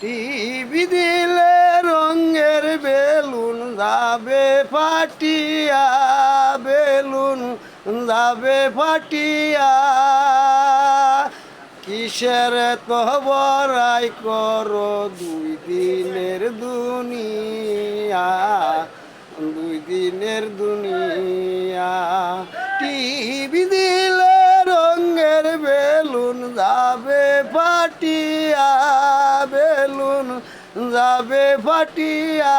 TV দিলে রঙের balloon যাবে, ফাটিয়া বেলুন যাবে, ফাটিয়া। কিসের তো বড়াই করো দুই দিনের দুনিয়া? দুই দিনের দুনিয়া। টিভি দিলে রঙের বেলুন যাবে, ফাটিয়া যাবে ফাটিয়া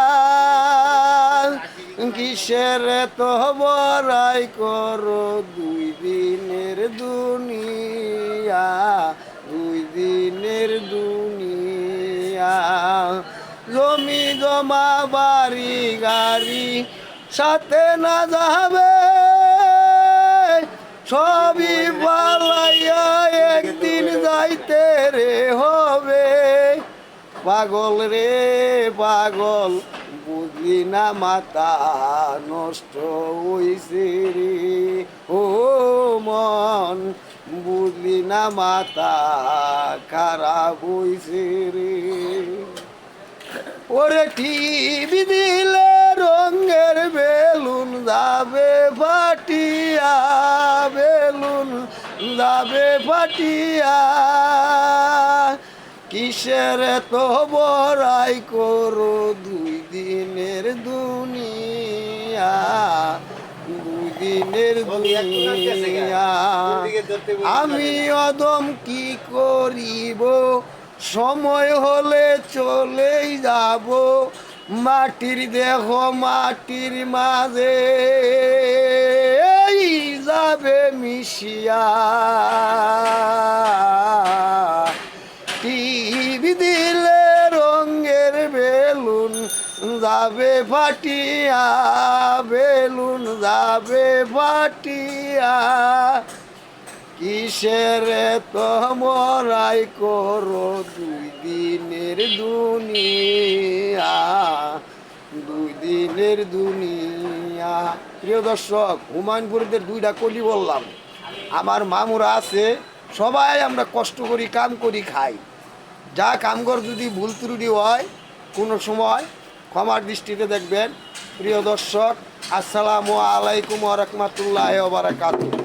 কিসের তো বড়াই করো দুই দিনের দুনিয়া? দুই দিনের দুনিয়া। জমি, জমা, বাড়ি, গাড়ি, সাথে না যাবে। সবই পালাইয়া একদিন যাইতে রে হবে। পাগল রে পাগল বুঝলি না মাতা নষ্ট হইছে রে। ও মন, বুঝলি না মাথা খারাপ হইছে রে। ওরে টিভি দিলে রঙের বেলুন, যাবে ফাটিয়া বেলুন, যাবে ফাটিয়া কিসের তো বড়াই করো দুই দিনের দুনিয়া? দুই দিনের দুনিয়া। আমি অদম কি করিব? সময় হলে চলেই যাব। মাটির দেহ মাটির মাঝে। যাবে মিশিয়া। যাবে, ফাটিয়া বেলুন যাবে, ফাটিয়া। কিসের তোমরাই করো দুই দিনের দুনিয়া? দুই দিনের দুনিয়া। প্রিয় দর্শক, হুমায়ুনপুরদের দুইটা কলি বললাম। আমার মামুরা আছে, সবাই আমরা কষ্ট করি, কাম করি, খাই। যা কামগর যদি ভুল ত্রুটি হয়, কোনো সময় ক্ষমার দৃষ্টিতে দেখবেন। প্রিয় দর্শক আসসালামু আলাইকুম রহমতুল্লাহ বারাকাতুহ।